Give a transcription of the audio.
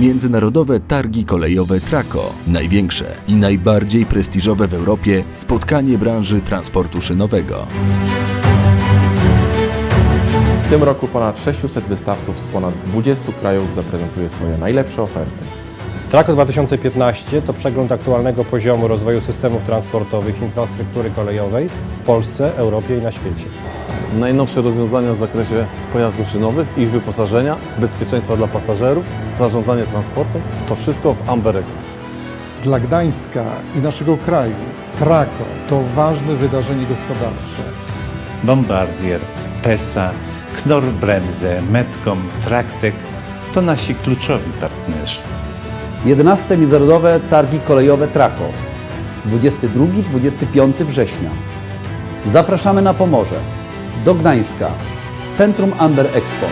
Międzynarodowe Targi Kolejowe Traco. Największe i najbardziej prestiżowe w Europie spotkanie branży transportu szynowego. W tym roku ponad 600 wystawców z ponad 20 krajów zaprezentuje swoje najlepsze oferty. Traco 2015 to przegląd aktualnego poziomu rozwoju systemów transportowych i infrastruktury kolejowej w Polsce, Europie i na świecie. Najnowsze rozwiązania w zakresie pojazdów szynowych, ich wyposażenia, bezpieczeństwa dla pasażerów, zarządzanie transportem, to wszystko w Amber Express. Dla Gdańska i naszego kraju Trako to ważne wydarzenie gospodarcze. Bombardier, PESA, Knorr-Bremse, Metcom, Traktek to nasi kluczowi partnerzy. 11 Międzynarodowe Targi Kolejowe Trako 22-25 września. Zapraszamy na Pomorze, do Gdańska, Centrum Amber Expo.